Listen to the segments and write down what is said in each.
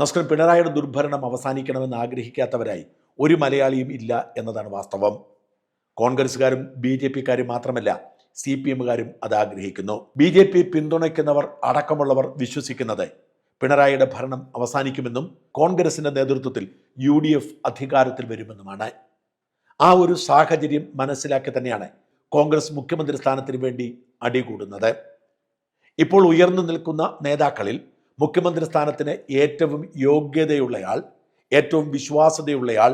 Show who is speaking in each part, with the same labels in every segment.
Speaker 1: നമസ്കാരം പിണറായിയുടെ ദുർഭരണം അവസാനിക്കണമെന്ന് ആഗ്രഹിക്കാത്തവരായി ഒരു മലയാളിയും ഇല്ല എന്നതാണ് വാസ്തവം. കോൺഗ്രസ്സുകാരും ബി ജെ പിക്കാരും മാത്രമല്ല സി പി എമ്മുകാരും അത് ആഗ്രഹിക്കുന്നു. ബി ജെ പി പിന്തുണയ്ക്കുന്നവർ അടക്കമുള്ളവർ വിശ്വസിക്കുന്നത് പിണറായിയുടെ ഭരണം അവസാനിക്കുമെന്നും കോൺഗ്രസിന്റെ നേതൃത്വത്തിൽ യു ഡി എഫ് അധികാരത്തിൽ വരുമെന്നുമാണ്. ആ ഒരു സാഹചര്യം മനസ്സിലാക്കി തന്നെയാണ് കോൺഗ്രസ് മുഖ്യമന്ത്രി സ്ഥാനത്തിന് വേണ്ടി അടികൂടുന്നത്. ഇപ്പോൾ ഉയർന്നു നിൽക്കുന്ന നേതാക്കളിൽ മുഖ്യമന്ത്രി സ്ഥാനത്തിന് ഏറ്റവും യോഗ്യതയുള്ളയാൾ ഏറ്റവും വിശ്വാസതയുള്ളയാൾ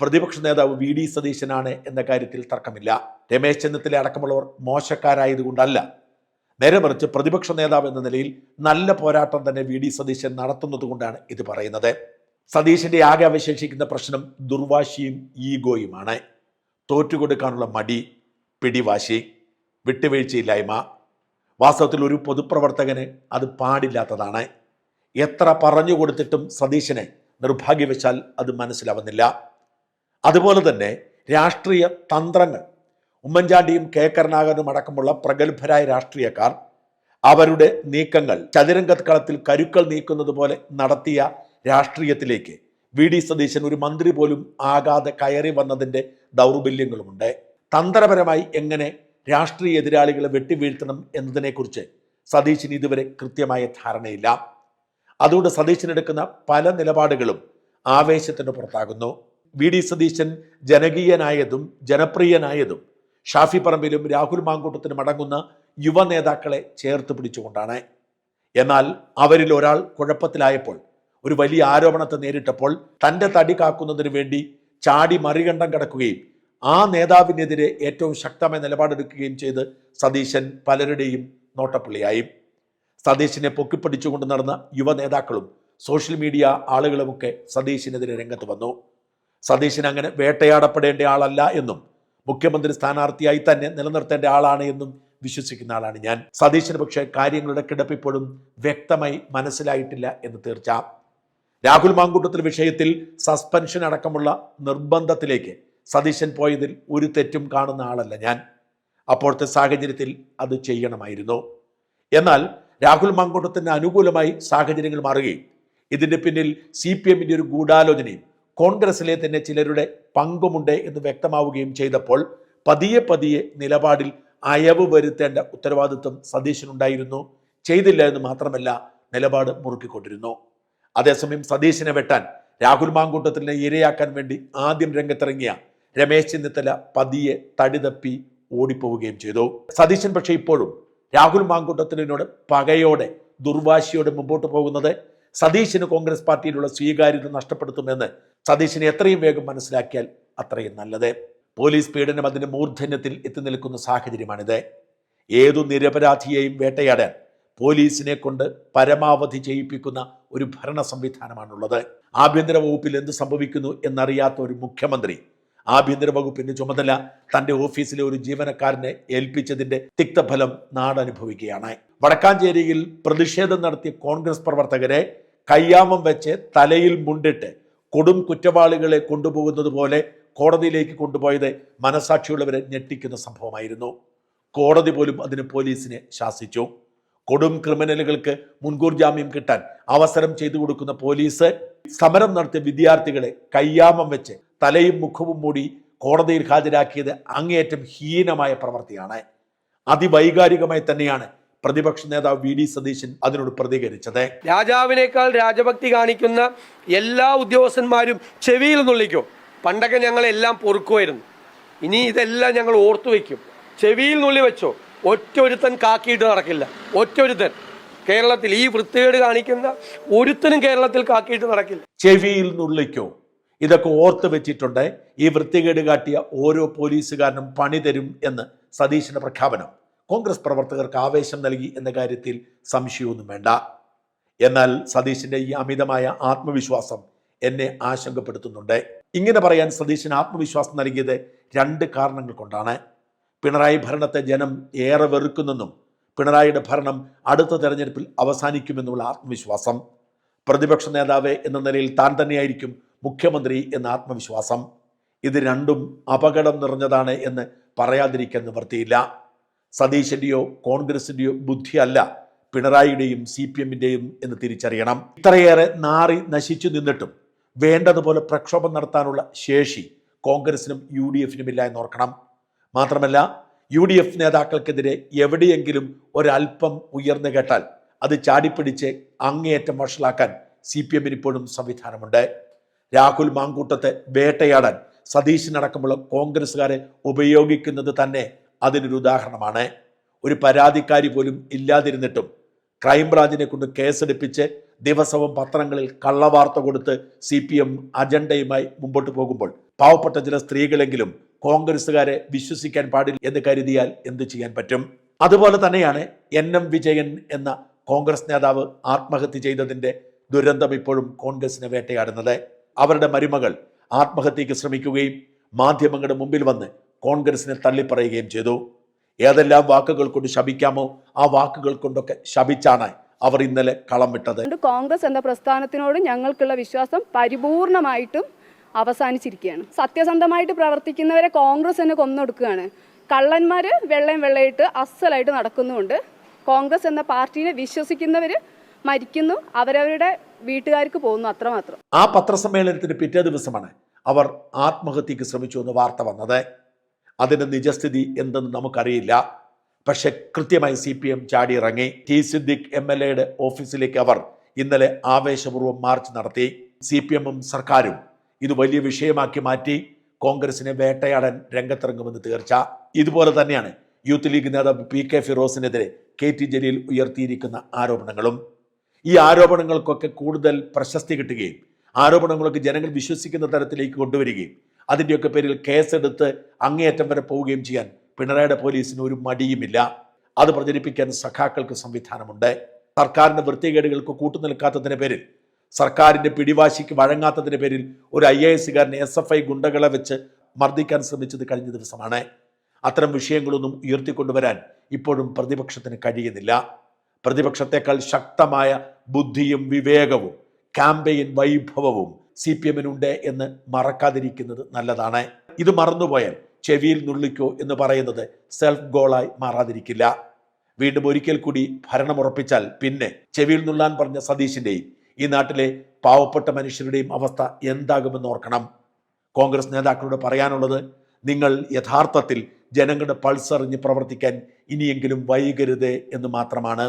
Speaker 1: പ്രതിപക്ഷ നേതാവ് വി ഡി സതീശനാണ് എന്ന കാര്യത്തിൽ തർക്കമില്ല. രമേശ് ചെന്നിത്തല അടക്കമുള്ളവർ മോശക്കാരായതുകൊണ്ടല്ല. നേരെ മറിച്ച് പ്രതിപക്ഷ നേതാവ് എന്ന നിലയിൽ നല്ല പോരാട്ടം തന്നെ വി ഡി സതീശൻ നടത്തുന്നതുകൊണ്ടാണ് ഇത് പറയുന്നത്. സതീശന്റെ ആകെ അവശേഷിക്കുന്ന പ്രശ്നം ദുർവാശിയും ഈഗോയുമാണ്. തോറ്റുകൊടുക്കാനുള്ള മടി പിടിവാശി വിട്ടുവീഴ്ചയില്ലായ്മ. വാസ്തവത്തിൽ ഒരു പൊതുപ്രവർത്തകന് അത് പാടില്ലാത്തതാണ്. എത്ര പറഞ്ഞു കൊടുത്തിട്ടും സതീശനെ നിർഭാഗ്യവശാൽ അത് മനസ്സിലാവുന്നില്ല. അതുപോലെ തന്നെ രാഷ്ട്രീയ തന്ത്രങ്ങൾ ഉമ്മൻചാണ്ടിയും കെ. കരുണാകരനും അടക്കമുള്ള പ്രഗത്ഭരായ രാഷ്ട്രീയക്കാർ അവരുടെ നീക്കങ്ങൾ ചതുരംഗത്ത് കളത്തിൽ കരുക്കൾ നീക്കുന്നത് പോലെ നടത്തിയ രാഷ്ട്രീയത്തിലേക്ക് വി. ഡി. സതീശൻ ഒരു മന്ത്രി പോലും ആകാതെ കയറി വന്നതിന്റെ ദൗർബല്യങ്ങളുമുണ്ട്. തന്ത്രപരമായി എങ്ങനെ രാഷ്ട്രീയ എതിരാളികളെ വെട്ടിവീഴ്ത്തണം എന്നതിനെക്കുറിച്ച് സതീശിന് ഇതുവരെ കൃത്യമായ ധാരണയില്ല. അതുകൊണ്ട് സതീശൻ എടുക്കുന്ന പല നിലപാടുകളും ആവേശത്തിന് പുറത്താകുന്നു. വി ഡി സതീശൻ ജനകീയനായതും ജനപ്രിയനായതും ഷാഫി പറമ്പിലും രാഹുൽ മാങ്കൂട്ടത്തിനും അടങ്ങുന്ന യുവ നേതാക്കളെ ചേർത്ത് പിടിച്ചുകൊണ്ടാണ്. എന്നാൽ അവരിൽ ഒരാൾ കുഴപ്പത്തിലായപ്പോൾ ഒരു വലിയ ആരോപണത്തെ നേരിട്ടപ്പോൾ തന്റെ തടി കാക്കുന്നതിന് വേണ്ടി ചാടി മറികണ്ഠം കടക്കുകയും ആ നേതാവിനെതിരെ ഏറ്റവും ശക്തമായ നിലപാടെടുക്കുകയും ചെയ്ത് സതീശൻ പലരുടെയും നോട്ടപ്പുള്ളിയായി. സതീശിനെ പൊക്കിപ്പിടിച്ചുകൊണ്ട് നടന്ന യുവ നേതാക്കളും സോഷ്യൽ മീഡിയ ആളുകളുമൊക്കെ സതീശിനെതിരെ രംഗത്ത് വന്നു. സതീശൻ അങ്ങനെ വേട്ടയാടപ്പെടേണ്ട ആളല്ല എന്നും മുഖ്യമന്ത്രി സ്ഥാനാർത്ഥിയായി തന്നെ നിലനിർത്തേണ്ട ആളാണ് എന്നും വിശ്വസിക്കുന്ന ആളാണ് ഞാൻ. സതീശന് പക്ഷേ കാര്യങ്ങളുടെ കിടപ്പിപ്പോഴും വ്യക്തമായി മനസ്സിലായിട്ടില്ല എന്ന് തീർച്ച. രാഹുൽ മാങ്കൂട്ടത്തിൽ വിഷയത്തിൽ സസ്പെൻഷൻ അടക്കമുള്ള നിർബന്ധത്തിലേക്ക് സതീശൻ പോയതിൽ ഒരു തെറ്റും കാണുന്ന ആളല്ല ഞാൻ. അപ്പോഴത്തെ സാഹചര്യത്തിൽ അത് ചെയ്യണമായിരുന്നു. എന്നാൽ രാഹുൽ മങ്കോട്ടത്തിന് അനുകൂലമായി സാഹചര്യങ്ങൾ മാറുകയും ഇതിന്റെ പിന്നിൽ സി പി എമ്മിന്റെ ഒരു ഗൂഢാലോചനയും കോൺഗ്രസിലെ തന്നെ ചിലരുടെ പങ്കുമുണ്ട് എന്ന് വ്യക്തമാവുകയും ചെയ്തപ്പോൾ പതിയെ പതിയെ നിലപാടിൽ അയവ് വരുത്തേണ്ട ഉത്തരവാദിത്വം സതീശനുണ്ടായിരുന്നു. ചെയ്തില്ല എന്ന് മാത്രമല്ല നിലപാട് മുറുക്കിക്കൊണ്ടിരുന്നു. അതേസമയം സതീശനെ വെട്ടാൻ രാഹുൽ മാങ്കൂട്ടത്തിനെ ഇരയാക്കാൻ വേണ്ടി ആദ്യം രംഗത്തിറങ്ങിയ രമേശ് ചെന്നിത്തല പതിയെ തടിതപ്പി ഓടിപ്പോവുകയും ചെയ്തു. സതീശൻ പക്ഷേ ഇപ്പോഴും രാഹുൽ മാങ്കൂട്ടത്തിനോട് പകയോടെ ദുർവാശിയോടെ മുമ്പോട്ട് പോകുന്നത് സതീശിന് കോൺഗ്രസ് പാർട്ടിയിലുള്ള സ്വീകാര്യത നഷ്ടപ്പെടുത്തുമെന്ന് സതീശിനെ എത്രയും വേഗം മനസ്സിലാക്കിയാൽ അത്രയും നല്ലത്. പോലീസ് പീഡനം അതിന്റെ മൂർധന്യത്തിൽ എത്തി നിൽക്കുന്ന സാഹചര്യമാണിത്. ഏതു നിരപരാധിയെയും വേട്ടയാടാൻ പോലീസിനെ കൊണ്ട് പരമാവധി ചെയ്യിപ്പിക്കുന്ന ഒരു ഭരണ സംവിധാനമാണുള്ളത്. ആഭ്യന്തര വകുപ്പിൽ എന്ത് സംഭവിക്കുന്നു എന്നറിയാത്ത ഒരു മുഖ്യമന്ത്രി ആഭ്യന്തര വകുപ്പിന്റെ ചുമതല തന്റെ ഓഫീസിലെ ഒരു ജീവനക്കാരനെ ഏൽപ്പിച്ചതിന്റെ തിക്തഫലം നാടനുഭവിക്കുകയാണ്. വടക്കാഞ്ചേരിയിൽ പ്രതിഷേധം നടത്തിയ കോൺഗ്രസ് പ്രവർത്തകരെ കയ്യാമം വെച്ച് തലയിൽ മുണ്ടിട്ട് കൊടും കുറ്റവാളികളെ കൊണ്ടുപോകുന്നത് പോലെ കോടതിയിലേക്ക് കൊണ്ടുപോയത് മനസാക്ഷിയുള്ളവരെ ഞെട്ടിക്കുന്ന സംഭവമായിരുന്നു. കോടതി പോലും അതിന് പോലീസിനെ ശാസിച്ചു. കൊടും ക്രിമിനലുകൾക്ക് മുൻകൂർ ജാമ്യം കിട്ടാൻ അവസരം ചെയ്തു കൊടുക്കുന്ന പോലീസ് സമരം നടത്തിയ വിദ്യാർത്ഥികളെ കയ്യാമം വെച്ച് തലയും മുഖവും മൂടി കോടതിയിൽ ഹാജരാക്കിയത് അങ്ങേയറ്റം ഹീനമായ പ്രവൃത്തിയാണ്. അതിവൈകാരികമായി തന്നെയാണ് പ്രതിപക്ഷ നേതാവ് വി ഡി സതീശൻ അതിനോട് പ്രതികരിച്ചത്.
Speaker 2: രാജാവിനേക്കാൾ രാജഭക്തി കാണിക്കുന്ന എല്ലാ ഉദ്യോഗസ്ഥന്മാരും ചെവിയിൽ നുള്ളിക്കും. പണ്ടൊക്കെ ഞങ്ങളെല്ലാം പൊറുക്കുമായിരുന്നു. ഇനി ഇതെല്ലാം ഞങ്ങൾ ഓർത്തു വയ്ക്കും ചെവിയിൽ നുള്ളി വെച്ചോ ഒറ്റ ഒരുത്തൻ കാക്കിയിട്ട് നടക്കില്ല. ഒറ്റൊരുത്തൻ. കേരളത്തിൽ ഈ വൃത്തികേട് കാണിക്കുന്ന ഒരുത്തനും കേരളത്തിൽ കാക്കിയിട്ട് നടക്കില്ല.
Speaker 1: ചെവിയിൽ നുള്ളിക്കോ. ഇതൊക്കെ ഓർത്ത് വെച്ചിട്ടുണ്ട് ഈ വൃത്തികേട് കാട്ടിയ ഓരോ പോലീസുകാരനും പണി തരും എന്ന് സതീശന്റെ പ്രഖ്യാപനം. കോൺഗ്രസ് പ്രവർത്തകർക്ക് ആവേശം നൽകി എന്ന കാര്യത്തിൽ സംശയമൊന്നും വേണ്ട. എന്നാൽ സതീശന്റെ ഈ അമിതമായ ആത്മവിശ്വാസം എന്നെ ആശങ്കപ്പെടുത്തുന്നുണ്ട്. ഇങ്ങനെ പറയാൻ സതീശന് ആത്മവിശ്വാസം നൽകിയത് രണ്ട് കാരണങ്ങൾ കൊണ്ടാണ്. പിണറായി ഭരണത്തെ ജനം ഏറെ വെറുക്കുന്നെന്നും പിണറായിയുടെ ഭരണം അടുത്ത തെരഞ്ഞെടുപ്പിൽ അവസാനിക്കുമെന്നുള്ള ആത്മവിശ്വാസം. പ്രതിപക്ഷ നേതാവ് എന്ന നിലയിൽ താൻ തന്നെയായിരിക്കും മുഖ്യമന്ത്രി എന്ന ആത്മവിശ്വാസം. ഇത് രണ്ടും അപകടം നിറഞ്ഞതാണ് എന്ന് പറയാതിരിക്കാൻ നിവർത്തിയില്ല സതീശന്റെയോ കോൺഗ്രസിന്റെയോ ബുദ്ധിയല്ല പിണറായിയുടെയും സി പി എമ്മിന്റെയും എന്ന് തിരിച്ചറിയണം. ഇത്രയേറെ നാറി നശിച്ചു നിന്നിട്ടും വേണ്ടതുപോലെ പ്രക്ഷോഭം നടത്താനുള്ള ശേഷി കോൺഗ്രസിനും യു ഡി എഫിനും ഇല്ല എന്നോർക്കണം. മാത്രമല്ല യു ഡി എഫ് നേതാക്കൾക്കെതിരെ എവിടെയെങ്കിലും ഒരല്പം ഉയർന്നു കേട്ടാൽ അത് ചാടിപ്പിടിച്ച് അങ്ങേയറ്റം വഷളാക്കാൻ സി പി എമ്മിന് ഇപ്പോഴും സംവിധാനമുണ്ട്. രാഹുൽ മാങ്കൂട്ടത്തെ വേട്ടയാടാൻ സതീശനടക്കമുള്ള കോൺഗ്രസ്സുകാരെ ഉപയോഗിക്കുന്നത് തന്നെ അതിനൊരു ഉദാഹരണമാണ്. ഒരു പരാതിക്കാരി പോലും ഇല്ലാതിരുന്നിട്ടും ക്രൈംബ്രാഞ്ചിനെ കൊണ്ട് കേസെടുപ്പിച്ച് ദിവസവും പത്രങ്ങളിൽ കള്ളവാർത്ത കൊടുത്ത് സി പി എം അജണ്ടയുമായി മുമ്പോട്ട് പോകുമ്പോൾ പാവപ്പെട്ട ചില സ്ത്രീകളെങ്കിലും കോൺഗ്രസുകാരെ വിശ്വസിക്കാൻ പാടില്ല എന്ന് കരുതിയാൽ എന്ത് ചെയ്യാൻ പറ്റും? അതുപോലെ തന്നെയാണ് എൻ എം വിജയൻ എന്ന കോൺഗ്രസ് നേതാവ് ആത്മഹത്യ ചെയ്തതിന്റെ ദുരന്തം ഇപ്പോഴും കോൺഗ്രസിനെ വേട്ടയാടുന്നത്. അവരുടെ മരുമകൾ ആത്മഹത്യക്ക് ശ്രമിക്കുകയും മാധ്യമങ്ങളുടെ മുമ്പിൽ വന്ന് കോൺഗ്രസിനെ തള്ളിപ്പറയുകയും ചെയ്തു. ഏതെല്ലാം വാക്കുകൾ കൊണ്ട് ശപിക്കാമോ ആ വാക്കുകൾ കൊണ്ടൊക്കെ ശപിച്ചാണ് അവർ ഇന്നലെ കളം വിട്ടത്.
Speaker 3: കോൺഗ്രസ് എന്ന പ്രസ്ഥാനത്തിനോട് ഞങ്ങൾക്കുള്ള വിശ്വാസം പരിപൂർണമായിട്ടും അവസാനിച്ചിരിക്കുകയാണ്. സത്യസന്ധമായിട്ട് പ്രവർത്തിക്കുന്നവരെ കോൺഗ്രസ് തന്നെ കൊന്നൊടുക്കുകയാണ്. കള്ളന്മാര് വെള്ളയും വെള്ളയിട്ട് അസലായിട്ട് നടക്കുന്നുണ്ട് കോൺഗ്രസ് എന്ന പാർട്ടിയെ വിശ്വസിക്കുന്നവർ മരിക്കുന്നു. അവരവരുടെ വീട്ടുകാർക്ക് പോകുന്നു അത്രമാത്രം.
Speaker 1: ആ പത്രസമ്മേളനത്തിന് പിറ്റേ ദിവസമാണ് അവർ ആത്മഹത്യക്ക് ശ്രമിച്ചു എന്ന് വാർത്ത വന്നത്. അതിന്റെ നിജസ്ഥിതി എന്തെന്ന് നമുക്കറിയില്ല. പക്ഷെ കൃത്യമായി സി പി എം ചാടിയിറങ്ങി ടി സിദ്ദിഖ് എം എൽ എയുടെ ഓഫീസിലേക്ക് അവർ ഇന്നലെ ആവേശപൂർവം മാർച്ച് നടത്തി. സി പി എമ്മും സർക്കാരും ഇത് വലിയ വിഷയമാക്കി മാറ്റി. കോൺഗ്രസിനെ വേട്ടയാടാൻ രംഗത്തിറങ്ങുമെന്ന് തീർച്ച. ഇതുപോലെ തന്നെയാണ് യൂത്ത് ലീഗ് നേതാവ് പി കെ ഫിറോസിനെതിരെ കെ ടി ജലീൽ ഉയർത്തിയിരിക്കുന്ന ആരോപണങ്ങളും. ഈ ആരോപണങ്ങൾക്കൊക്കെ കൂടുതൽ പ്രശസ്തി കിട്ടുകയും ആരോപണങ്ങളൊക്കെ ജനങ്ങൾ വിശ്വസിക്കുന്ന തരത്തിലേക്ക് കൊണ്ടുവരികയും അതിന്റെയൊക്കെ പേരിൽ കേസെടുത്ത് അങ്ങേയറ്റം വരെ പോവുകയും ചെയ്യാൻ പിണറായിയുടെ പോലീസിന് ഒരു മടിയുമില്ല. അത് പ്രചരിപ്പിക്കാൻ സഖാക്കൾക്ക് സംവിധാനമുണ്ട്. സർക്കാരിന്റെ വൃത്തികേടുകൾക്ക് കൂട്ടുനിൽക്കാത്തതിന്റെ പേരിൽ സർക്കാരിന്റെ പിടിവാശിക്ക് വഴങ്ങാത്തതിന്റെ പേരിൽ ഒരു ഐ എ എസുകാരനെ എസ് എഫ് ഐ ഗുണ്ടകളെ വെച്ച് മർദ്ദിക്കാൻ ശ്രമിച്ചത് കഴിഞ്ഞ ദിവസമാണ്. അത്തരം വിഷയങ്ങളൊന്നും ഉയർത്തിക്കൊണ്ടുവരാൻ ഇപ്പോഴും പ്രതിപക്ഷത്തിന് കഴിയുന്നില്ല. പ്രതിപക്ഷത്തെക്കാൾ ശക്തമായ ബുദ്ധിയും വിവേകവും ക്യാമ്പയിൻ വൈഭവവും സി പി എമ്മിനുണ്ട് എന്ന് മറക്കാതിരിക്കുന്നത് നല്ലതാണ്. ഇത് മറന്നുപോയാൽ ചെവിയിൽ നുള്ളിക്കോ എന്ന് പറയുന്നത് സെൽഫ് ഗോളായി മാറാതിരിക്കില്ല. വീണ്ടും ഒരിക്കൽ കൂടി ഭരണമുറപ്പിച്ചാൽ പിന്നെ ചെവിയിൽ നുള്ളാൻ പറഞ്ഞ സതീശിന്റെയും ഈ നാട്ടിലെ പാവപ്പെട്ട മനുഷ്യരുടെയും അവസ്ഥ എന്താകുമെന്ന് ഓർക്കണം. കോൺഗ്രസ് നേതാക്കളോട് പറയാനുള്ളത് നിങ്ങൾ യഥാർത്ഥത്തിൽ ജനങ്ങളുടെ പൾസറിഞ്ഞ് പ്രവർത്തിക്കാൻ ഇനിയെങ്കിലും വൈകരുത് എന്ന് മാത്രമാണ്.